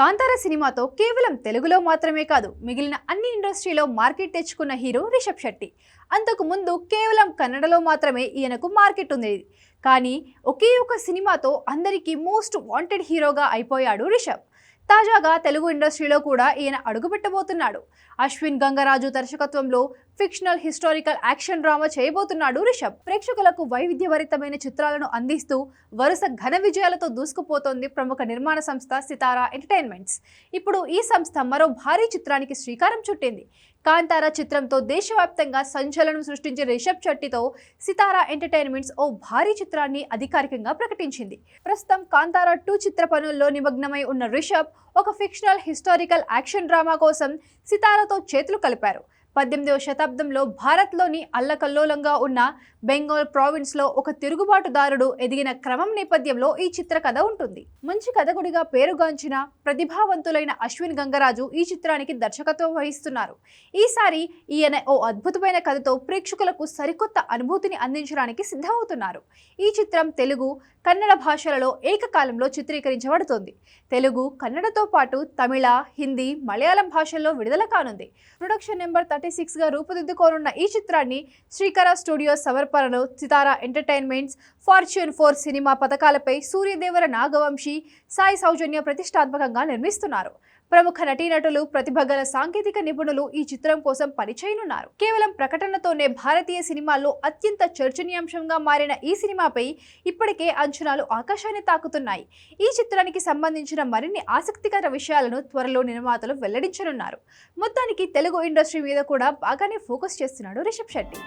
కాంతార సినిమాతో కేవలం తెలుగులో మాత్రమే కాదు మిగిలిన అన్ని ఇండస్ట్రీలో మార్కెట్ తెచ్చుకున్న హీరో రిషబ్ శెట్టి. అంతకు ముందు కేవలం కన్నడలో మాత్రమే ఈయనకు మార్కెట్ ఉండేది కానీ ఒకే ఒక సినిమాతో అందరికీ మోస్ట్ వాంటెడ్ హీరోగా అయిపోయాడు రిషబ్. తాజాగా తెలుగు ఇండస్ట్రీలో కూడా ఈయన అడుగుపెట్టబోతున్నాడు. అశ్విన్ గంగరాజు దర్శకత్వంలో ఫిక్షనల్ హిస్టారికల్ యాక్షన్ డ్రామా చేయబోతున్నాడు రిషబ్. ప్రేక్షకులకు వైవిధ్యభరితమైన చిత్రాలను అందిస్తూ వరుస ఘన విజయాలతో దూసుకుపోతోంది ప్రముఖ నిర్మాణ సంస్థ సితారా ఎంటర్టైన్మెంట్స్. ఇప్పుడు ఈ సంస్థ మరో భారీ చిత్రానికి శ్రీకారం చుట్టింది. కాంతారా చిత్రంతో దేశవ్యాప్తంగా సంచలనం సృష్టించిన రిషబ్ శెట్టితో సితారా ఎంటర్టైన్మెంట్స్ ఓ భారీ చిత్రాన్ని అధికారికంగా ప్రకటించింది. ప్రస్తుతం కాంతారా టూ చిత్ర పనుల్లో నిమగ్నమై ఉన్న రిషబ్ ఒక ఫిక్షనల్ హిస్టారికల్ యాక్షన్ డ్రామా కోసం సితారాతో చేతులు కలిపారు. పద్దెనిమిదవ శతాబ్దంలో భారత్లోని అల్లకల్లోలంగా ఉన్న బెంగాల్ ప్రావిన్స్లో ఒక తిరుగుబాటుదారుడు ఎదిగిన క్రమం నేపథ్యంలో ఈ చిత్ర కథ ఉంటుంది. మంచి కథకుడిగా పేరుగాంచిన ప్రతిభావంతులైన అశ్విన్ గంగరాజు ఈ చిత్రానికి దర్శకత్వం వహిస్తున్నారు. ఈసారి ఈయన ఓ అద్భుతమైన కథతో ప్రేక్షకులకు సరికొత్త అనుభూతిని అందించడానికి సిద్ధమవుతున్నారు. ఈ చిత్రం తెలుగు కన్నడ భాషలలో ఏకకాలంలో చిత్రీకరించబడుతోంది. తెలుగు కన్నడతో పాటు తమిళ హిందీ మలయాళం భాషల్లో విడుదల కానుంది. ప్రొడక్షన్ నెంబర్ థర్టీ సిక్స్గా రూపుదిద్దుకోనున్న ఈ చిత్రాన్ని శ్రీకర స్టూడియోస్ సమర్పణలో Sithara Entertainments Fortune Four Cinema పథకాలపై సూర్యదేవర నాగవంశీ సాయి సౌజన్య ప్రతిష్టాత్మకంగా నిర్మిస్తున్నారు. ప్రముఖ నటీనటులు ప్రతిభగల సాంకేతిక నిపుణులు ఈ చిత్రం కోసం పనిచేయనున్నారు. కేవలం ప్రకటనతోనే భారతీయ సినిమాల్లో అత్యంత చర్చనీయాంశంగా మారిన ఈ సినిమాపై ఇప్పటికే అంచనాలు ఆకాశాన్ని తాకుతున్నాయి. ఈ చిత్రానికి సంబంధించిన మరిన్ని ఆసక్తికర విషయాలను త్వరలో నిర్మాతలు వెల్లడించనున్నారు. మొత్తానికి తెలుగు ఇండస్ట్రీ మీద కూడా బాగానే ఫోకస్ చేస్తున్నాడు రిషబ్ శెట్టి.